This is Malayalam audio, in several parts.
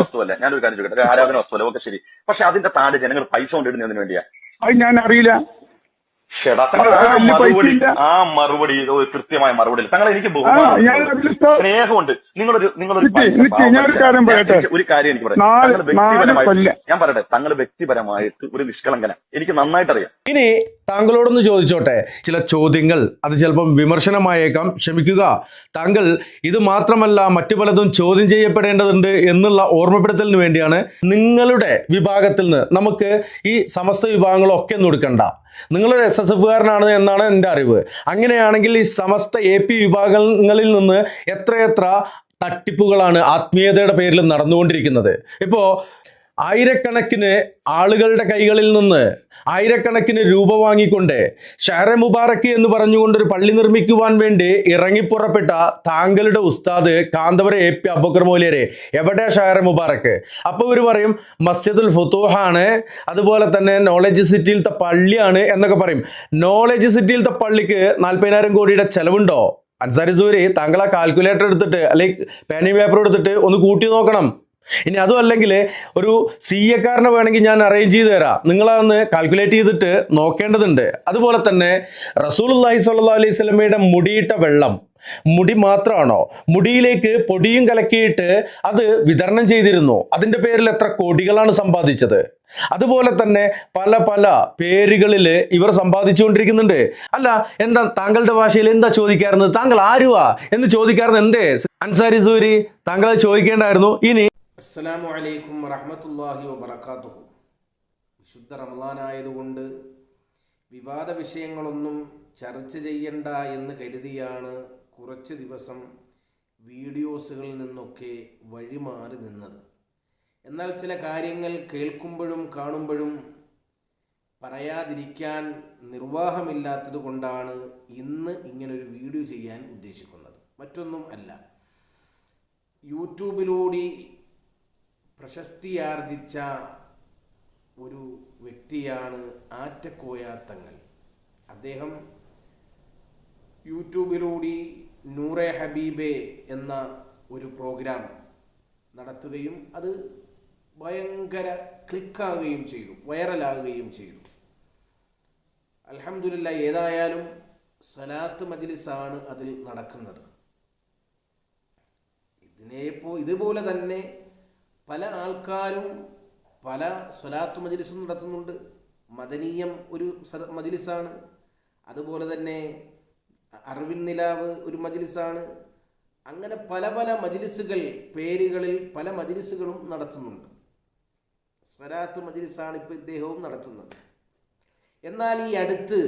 വസ്തുവല്ല? ഞാനൊരു കാര്യം ചോദിക്കട്ടെ. ആരാധന വസ്തുവല്ല? ഓക്കെ ശരി. പക്ഷെ അതിന്റെ താഴെ ജനങ്ങൾ പൈസ കൊണ്ടിടുന്നതിന് വേണ്ടിയാ. അത് ഞാൻ അറിയില്ല മറുപടി പൈസയില്ല. ആ മറുപടി കൃത്യമായ മറുപടി തങ്ങൾ എനിക്ക് സ്നേഹമുണ്ട്. നിങ്ങളൊരു നിങ്ങളൊരു. ഒരു കാര്യം എനിക്ക് പറയാം. ഞാൻ പറയട്ടെ തങ്ങൾ വ്യക്തിപരമായിട്ട് ഒരു നിഷ്കളങ്കന. എനിക്ക് നന്നായിട്ട് അറിയാം ഇനി താങ്കളോടൊന്ന് ചോദിച്ചോട്ടെ? ചില ചോദ്യങ്ങൾ അത് ചിലപ്പം വിമർശനമായേക്കാം. ക്ഷമിക്കുക. താങ്കൾ ഇത് മാത്രമല്ല മറ്റു പലതും ചോദ്യം ചെയ്യപ്പെടേണ്ടതുണ്ട് എന്നുള്ള ഓർമ്മപ്പെടുത്തലിന് വേണ്ടിയാണ് നിങ്ങളുടെ വിഭാഗത്തിൽ നിന്ന് നമുക്ക് ഈ സമസ്ത വിഭാഗങ്ങളൊക്കെ ഒന്നും എടുക്കണ്ട. നിങ്ങളൊരു എസ് എസ് എഫുകാരനാണ് എന്നാണ് എന്റെ അറിവ്. അങ്ങനെയാണെങ്കിൽ ഈ സമസ്ത എ പി വിഭാഗങ്ങളിൽ നിന്ന് എത്രയെത്ര തട്ടിപ്പുകളാണ് ആത്മീയതയുടെ പേരിൽ നടന്നുകൊണ്ടിരിക്കുന്നത്? ഇപ്പോൾ ആയിരക്കണക്കിന് ആളുകളുടെ കൈകളിൽ നിന്ന് ആയിരക്കണക്കിന് രൂപ വാങ്ങിക്കൊണ്ട് ഷഹറെ മുബാറക്ക് എന്ന് പറഞ്ഞുകൊണ്ട് ഒരു പള്ളി നിർമ്മിക്കുവാൻ വേണ്ടി ഇറങ്ങിപ്പുറപ്പെട്ട താങ്കളുടെ ഉസ്താദ് കാന്തപുര എ പി അബുക്കർ മൗലിയരെ. എവിടെയാ ഷഹറെ മുബാറക്ക്? അപ്പോൾ ഇവർ പറയും മസ്ജിദുൽ ഫുത്തൂഹാണ് അതുപോലെ തന്നെ നോളജ് സിറ്റിയിലത്തെ പള്ളിയാണ് എന്നൊക്കെ പറയും. നോളജ് സിറ്റിയിലത്തെ പള്ളിക്ക് നാൽപ്പതിനായിരം കോടിയുടെ ചെലവുണ്ടോ? അൻസാരി സൂരി താങ്കൾ ആ കാൽക്കുലേറ്റർ എടുത്തിട്ട് അല്ലെങ്കിൽ പേനയും പേപ്പർ എടുത്തിട്ട് ഒന്ന് കൂട്ടി നോക്കണം. ഇനി അതും അല്ലെങ്കിൽ ഒരു സി എക്കാരനെ വേണമെങ്കിൽ ഞാൻ അറേഞ്ച് ചെയ്ത് തരാം. നിങ്ങളതൊന്ന് കാൽക്കുലേറ്റ് ചെയ്തിട്ട് നോക്കേണ്ടതുണ്ട്. അതുപോലെ തന്നെ റസൂലുല്ലാഹി സ്വല്ലല്ലാഹു അലൈഹി സ്വലമയുടെ മുടിയിട്ട വെള്ളം മുടി മാത്രമാണോ? മുടിയിലേക്ക് പൊടിയും കലക്കിയിട്ട് അത് വിതരണം ചെയ്തിരുന്നു. അതിന്റെ പേരിൽ എത്ര കോടികളാണ് സമ്പാദിച്ചത്? അതുപോലെ തന്നെ പല പല പേരുകളിൽ ഇവർ സമ്പാദിച്ചുകൊണ്ടിരിക്കുന്നുണ്ട്. അല്ല എന്താ താങ്കളുടെ ഭാഷയിൽ എന്താ ചോദിക്കാറുന്നത്? താങ്കൾ ആരുവാ? എന്ന് ചോദിക്കാറുണ്ട് എന്തേ? അൻസാരി സൂരി താങ്കൾ ചോദിക്കേണ്ടായിരുന്നു. ഇനി അസ്സലാമു അലൈക്കും വറഹമത്തല്ലാഹി വബറകാതുഹു. വിശുദ്ധ റമദാനായതുകൊണ്ട് വിവാദ വിഷയങ്ങളൊന്നും ചർച്ച ചെയ്യണ്ട എന്ന് കരുതിയാണ് കുറച്ച് ദിവസം വീഡിയോസുകളിൽ നിന്നൊക്കെ വഴിമാറി നിന്നത്. എന്നാൽ ചില കാര്യങ്ങൾ കേൾക്കുമ്പോഴും കാണുമ്പോഴും പറയാതിരിക്കാൻ നിർവാഹമില്ലാത്തത് കൊണ്ടാണ് ഇന്ന് ഇങ്ങനൊരു വീഡിയോ ചെയ്യാൻ ഉദ്ദേശിക്കുന്നത്. മറ്റൊന്നും അല്ല. യൂട്യൂബിലൂടെ പ്രശസ്തിയാർജിച്ച ഒരു വ്യക്തിയാണ് ആറ്റക്കോയ തങ്ങൾ. അദ്ദേഹം യൂട്യൂബിലൂടെ നൂറെ ഹബീബെ എന്ന ഒരു പ്രോഗ്രാം നടത്തുകയും അത് ഭയങ്കര ക്ലിക്കാവുകയും ചെയ്തു വൈറലാകുകയും ചെയ്തു. അൽഹംദുലില്ലാ ഏതായാലും സലാത്ത് മജ്ലിസാണ് അതിൽ നടക്കുന്നത്. ഇതിനെപ്പോ ഇതുപോലെ തന്നെ പല ആൾക്കാരും പല സ്വലാത്ത് മജലിസും നടത്തുന്നുണ്ട്. മദനീയം ഒരു മജലിസാണ്. അതുപോലെ തന്നെ അറിവിൻ നിലാവ് ഒരു മജലിസാണ്. അങ്ങനെ പല പല മജലിസുകൾ പേരുകളിൽ പല മജലിസുകളും നടത്തുന്നുണ്ട്. സ്വലാത്ത് മജലിസാണ് ഇപ്പോൾ ഇദ്ദേഹവും നടത്തുന്നത്. എന്നാൽ ഈ അടുത്ത്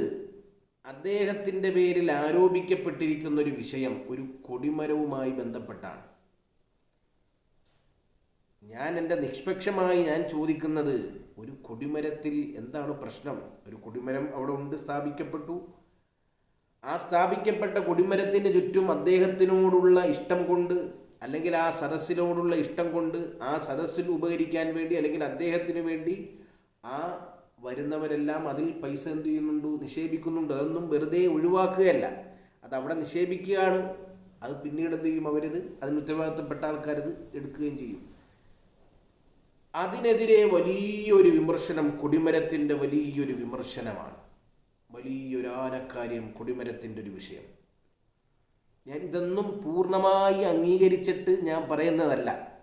അദ്ദേഹത്തിന്റെ പേരിൽ ആരോപിക്കപ്പെട്ടിരിക്കുന്ന ഒരു വിഷയം ഒരു കൊടിമരവുമായി ബന്ധപ്പെട്ടാണ്. ഞാൻ എന്റെ നിഷ്പക്ഷമായി ഞാൻ ചോദിക്കുന്നത് ഒരു കൊടിമരത്തിൽ എന്താണ് പ്രശ്നം? ഒരു കൊടിമരം അവിടെ ഉണ്ട് സ്ഥാപിക്കപ്പെട്ടു. ആ സ്ഥാപിക്കപ്പെട്ട കൊടിമരത്തിന് ചുറ്റും അദ്ദേഹത്തിനോടുള്ള ഇഷ്ടം കൊണ്ട് അല്ലെങ്കിൽ ആ സദസ്സിനോടുള്ള ഇഷ്ടം കൊണ്ട് ആ സദസ്സിൽ ഉപകരിക്കാൻ വേണ്ടി അല്ലെങ്കിൽ അദ്ദേഹത്തിന് വേണ്ടി ആ വരുന്നവരെല്ലാം അതിൽ പൈസ എന്ത് ചെയ്യുന്നുണ്ട്? നിക്ഷേപിക്കുന്നുണ്ട്. അതൊന്നും വെറുതെ ഒഴിവാക്കുകയല്ല. അത് അവിടെ നിക്ഷേപിക്കുകയാണ്. അത് പിന്നീട് എന്ത് ചെയ്യും? അവരത് അതിന് ഉത്തരവാദിത്തപ്പെട്ട ആൾക്കാരത് എടുക്കുകയും ചെയ്യും. അതിനെതിരെ വലിയൊരു വിമർശനം കൊടിമരത്തിന്റെ വലിയൊരു വിമർശനമാണ്. വലിയൊരു ആനക്കാര്യം കൊടിമരത്തിന്റെ ഒരു വിഷയം. ഞാൻ ഇതൊന്നും പൂർണമായി അംഗീകരിച്ചിട്ട് ഞാൻ പറയുന്നതല്ല.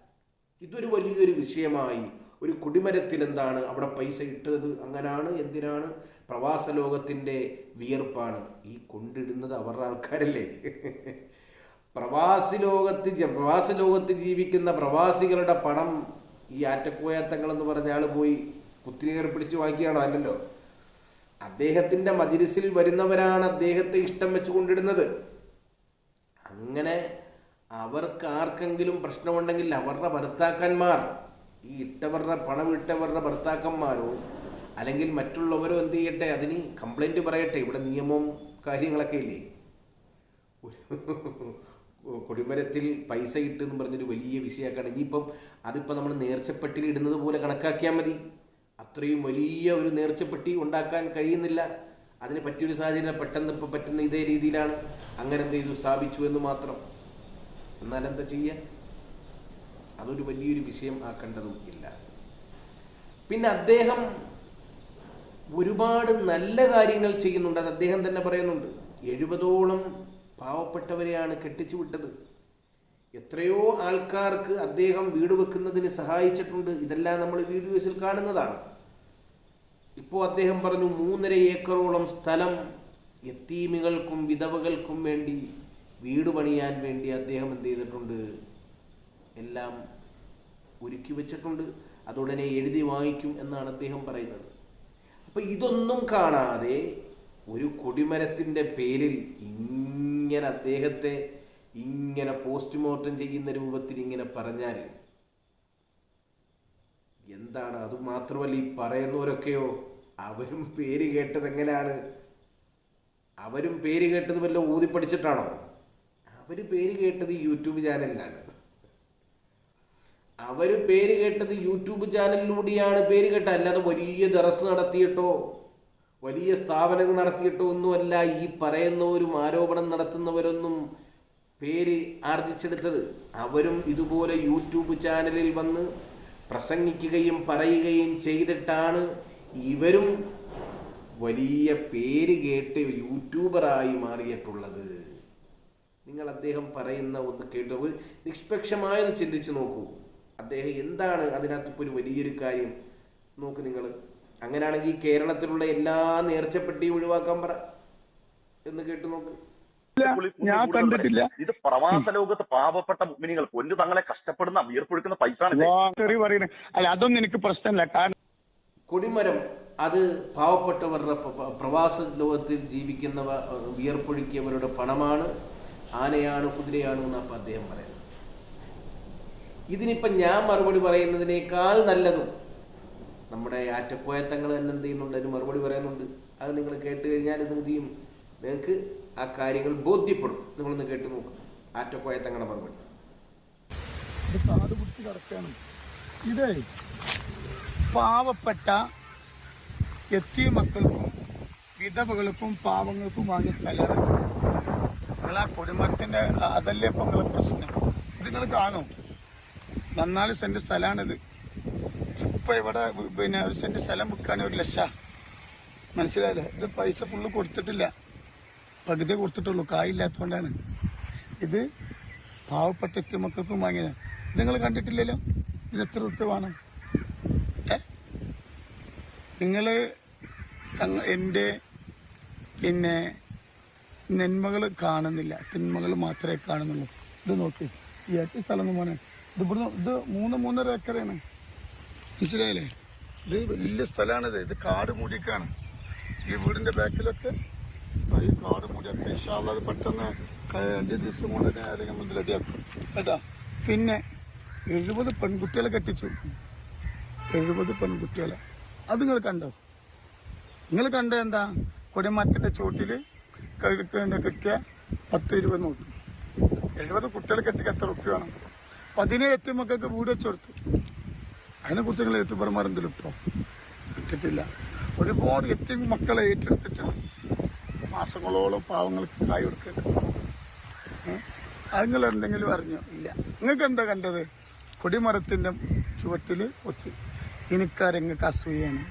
ഇതൊരു വലിയൊരു വിഷയമായി ഒരു കുടിമരത്തിൽ എന്താണ് അവിടെ പൈസ ഇട്ടത് അങ്ങനാണ് എന്തിനാണ് പ്രവാസ ലോകത്തിന്റെ വിയർപ്പാണ്. ഈ കൊണ്ടിടുന്നത് അവരുടെ ആൾക്കാരല്ലേ? പ്രവാസി ലോകത്ത് പ്രവാസ ലോകത്ത് ജീവിക്കുന്ന പ്രവാസികളുടെ പണം ഈ ആറ്റക്കോയാത്തങ്ങൾ എന്ന് പറഞ്ഞ ആൾ പോയി കുത്തിരി പിടിച്ച് വാങ്ങിക്കുകയാണോ? അല്ലല്ലോ. അദ്ദേഹത്തിന്റെ മജിലിസിൽ വരുന്നവരാണ് അദ്ദേഹത്തെ ഇഷ്ടം വെച്ച് കൊണ്ടിടുന്നത് അങ്ങനെ അവർക്ക് ആർക്കെങ്കിലും പ്രശ്നമുണ്ടെങ്കിൽ അവരുടെ ഭർത്താക്കന്മാർ ഈ ഇട്ടവരുടെ പണം ഇട്ടവരുടെ ഭർത്താക്കന്മാരോ അല്ലെങ്കിൽ മറ്റുള്ളവരോ എന്ത് ചെയ്യട്ടെ? അതിന് കംപ്ലൈന്റ് പറയട്ടെ. ഇവിടെ നിയമവും കാര്യങ്ങളൊക്കെ ഇല്ലേ? കൊടിമരത്തിൽ പൈസ കിട്ടുമെന്ന് പറഞ്ഞൊരു വലിയ വിഷയമാക്കാണ്. ഇനിയിപ്പം അതിപ്പോൾ നമ്മൾ നേർച്ചപ്പെട്ടിൽ ഇടുന്നത് പോലെ കണക്കാക്കിയാൽ മതി. അത്രയും വലിയ ഒരു നേർച്ചപ്പെട്ടി ഉണ്ടാക്കാൻ കഴിയുന്നില്ല. അതിന് പറ്റിയൊരു സാഹചര്യം പെട്ടെന്ന് ഇപ്പം പറ്റുന്ന ഇതേ രീതിയിലാണ്. അങ്ങനെ എന്ത് ചെയ്തു? സ്ഥാപിച്ചു എന്ന് മാത്രം. എന്നാൽ എന്താ ചെയ്യുക അതൊരു വലിയൊരു വിഷയം ആക്കേണ്ടതും ഇല്ല. പിന്നെ അദ്ദേഹം ഒരുപാട് നല്ല കാര്യങ്ങൾ ചെയ്യുന്നുണ്ട്. അത് അദ്ദേഹം തന്നെ പറയുന്നുണ്ട്. എഴുപതോളം പാവപ്പെട്ടവരെയാണ് കെട്ടിച്ചു വിട്ടത്. എത്രയോ ആൾക്കാർക്ക് അദ്ദേഹം വീട് വെക്കുന്നതിന് സഹായിച്ചിട്ടുണ്ട്. ഇതെല്ലാം നമ്മൾ വീഡിയോസിൽ കാണുന്നതാണ്. ഇപ്പോൾ അദ്ദേഹം പറഞ്ഞു മൂന്നര ഏക്കറോളം സ്ഥലം എത്തീമികൾക്കും വിധവകൾക്കും വേണ്ടി വീട് പണിയാൻ വേണ്ടി അദ്ദേഹം എന്ത് ചെയ്തിട്ടുണ്ട്? എല്ലാം ഒരുക്കി വെച്ചിട്ടുണ്ട്. അതുടനെ എഴുതി വാങ്ങിക്കും എന്നാണ് അദ്ദേഹം പറയുന്നത്. അപ്പോൾ ഇതൊന്നും കാണാതെ ഒരു കൊടിമരത്തിന്റെ പേരിൽ ഇങ്ങനെ അദ്ദേഹത്തെ ഇങ്ങനെ പോസ്റ്റ്മോർട്ടം ചെയ്യുന്ന രൂപത്തിൽ ഇങ്ങനെ പറഞ്ഞാൽ എന്താണ്? അത് മാത്രമല്ല ഈ പറയുന്നവരൊക്കെയോ? അവരും പേര് കേട്ടത് എങ്ങനെയാണ്? അവരും പേര് കേട്ടത് വല്ല ഊതി പഠിച്ചിട്ടാണോ? അവർ പേര് കേട്ടത് യൂട്യൂബ് ചാനലിലാണ്. അവർ പേര് കേട്ടത് യൂട്യൂബ് ചാനലിലൂടെയാണ് പേര് കേട്ടത്. അല്ലാതെ വലിയ ദറസ് നടത്തിയിട്ടോ വലിയ സ്ഥാപനങ്ങൾ നടത്തിയിട്ടോ ഒന്നുമല്ല ഈ പറയുന്നവരും ആരോപണം നടത്തുന്നവരൊന്നും പേര് ആർജിച്ചെടുത്തത്. അവരും ഇതുപോലെ യൂട്യൂബ് ചാനലിൽ വന്ന് പ്രസംഗിക്കുകയും പറയുകയും ചെയ്തിട്ടാണ് ഇവരും വലിയ പേര് കേട്ട് യൂട്യൂബറായി മാറിയിട്ടുള്ളത്. നിങ്ങൾ അദ്ദേഹം പറയുന്ന ഒന്ന് കേട്ടു. നിഷ്പക്ഷമായൊന്ന് ചിന്തിച്ച് നോക്കൂ. അദ്ദേഹം എന്താണ് അതിനകത്തിപ്പോൾ ഒരു വലിയൊരു കാര്യം? നോക്ക് നിങ്ങൾ. അങ്ങനെയാണെങ്കിൽ കേരളത്തിലുള്ള എല്ലാ നേർച്ചപ്പെട്ടിയും ഒഴിവാക്കാൻ പറ എന്ന് കേട്ടു നോക്ക്. ഞാൻ കണ്ടിട്ടില്ല. ഇത് പ്രവാസ ലോകത്ത് പാവപ്പെട്ട മുഗ്മിനികൾ പൊന്നു തങ്ങളെ കഷ്ടപ്പെടുന്ന വീർപ്പൊഴുക്കുന്ന പൈസ അല്ല അതൊന്നും എനിക്ക് പ്രശ്നമില്ല. കാരണം കൊടിമരം അത് പാവപ്പെട്ടവരുടെ പ്രവാസ ലോകത്തിൽ ജീവിക്കുന്നവ വിയർപ്പൊഴുക്കിയവരുടെ പണമാണ് ആനയാണ് കുതിരയാണ് എന്നപ്പം അദ്ദേഹം പറയുന്നത്. ഇതിനിപ്പം ഞാൻ മറുപടി പറയുന്നതിനേക്കാൾ നല്ലതും നമ്മുടെ ആറ്റപ്പോയത്തങ്ങൾ തന്നെ എന്ത് ചെയ്യുന്നുണ്ട്? അതിന് മറുപടി പറയുന്നുണ്ട്. അത് നിങ്ങൾ കേട്ട് കഴിഞ്ഞാൽ ഇത് എന്ത് ചെയ്യും? നിങ്ങൾക്ക് ആ കാര്യങ്ങൾ ബോധ്യപ്പെടും. നിങ്ങളൊന്ന് കേട്ട് നോക്കും. ആറ്റപ്പോയത്തങ്ങളുടെ മറുപടി. ഇത് പാവപ്പെട്ട എത്തിയ മക്കൾക്കും വിധവകൾക്കും പാവങ്ങൾക്കും വാങ്ങിയ സ്ഥലമാണ്. നിങ്ങൾ ആ കൊടിമരത്തിന്റെ അതല്ലേ ഇപ്പൊ നിങ്ങളെ പ്രശ്നം? ഇത് നിങ്ങൾ കാണും. നന്നാൽ സെന്റ് സ്ഥലമാണിത്. ഇപ്പൊ ഇവിടെ പിന്നെ ഒരു സെന്റ് സ്ഥലം വിൽക്കാനും ഒരു ലക്ഷ. മനസ്സിലായില്ലേ? ഇത് പൈസ ഫുള്ള് കൊടുത്തിട്ടില്ല. പകുതി കൊടുത്തിട്ടുള്ളൂ. കായില്ലാത്തതുകൊണ്ടാണ് ഇത് പാവപ്പെട്ട മക്കൾക്കും വാങ്ങിയത്. നിങ്ങൾ കണ്ടിട്ടില്ലല്ലോ? ഇത് എത്ര റുപ്യ വേണം? ഏ? നിങ്ങൾ എന്റെ പിന്നെ നന്മകൾ കാണുന്നില്ല. തിന്മകൾ മാത്രമേ കാണുന്നുള്ളൂ. ഇത് നോക്കി. ഈ ഏറ്റവും സ്ഥലം ഇത് ഇവിടുന്ന് ഇത് മൂന്ന് മൂന്നര ഏക്കറാണ്. മനസ്സിലായില്ലേ ഇത് വലിയ സ്ഥലമാണിത് ഇത് കാട് മൂടിക്കാണ് ഈ വീടിന്റെ ബാക്കിലൊക്കെ ഈ കാട് മൂടിയൊക്കെ ഇഷ്ടമുള്ളത് പെട്ടെന്ന് രണ്ട് ദിവസം കൊണ്ട് തന്നെ അല്ലെങ്കിൽ റെഡിയാക്കും. കേട്ടാ? പിന്നെ എഴുപത് പെൺകുട്ടികളെ കെട്ടിച്ചു. എഴുപത് പെൺകുട്ടികളെ. അത് നിങ്ങൾ കണ്ടോ? നിങ്ങൾ കണ്ട എന്താ? കൊടിമരത്തിന്റെ ചോട്ടിൽ ക- കെട്ടിയ പത്ത് ഇരുപത് നോട്ട്. എഴുപത് കുട്ടികളെ കെട്ടിക്ക് എത്ര റുപ്യ വേണം? പതിനേഴ് മക്കൾക്ക് വീട് വെച്ചു കൊടുത്തു. അതിനെ കുറിച്ച് നിങ്ങൾ യൂട്യൂബർമാരെന്തെങ്കിലും ഇപ്പോൾ കിട്ടിയിട്ടില്ല ഒരുപാട് എത്തി മക്കളെ ഏറ്റെടുത്തിട്ടുണ്ട് മാസങ്ങളോളം പാവങ്ങൾക്ക് കായ് കൊടുക്കുന്നുണ്ട് അതുങ്ങൾ എന്തെങ്കിലും അറിഞ്ഞോ? ഇല്ല. നിങ്ങൾക്ക് എന്താ കണ്ടത്? കൊടിമരത്തിന്റെ ചുവട്ടിൽ വെച്ച് എനിക്കാരെങ്ങൾക്ക് അസൂയാണ്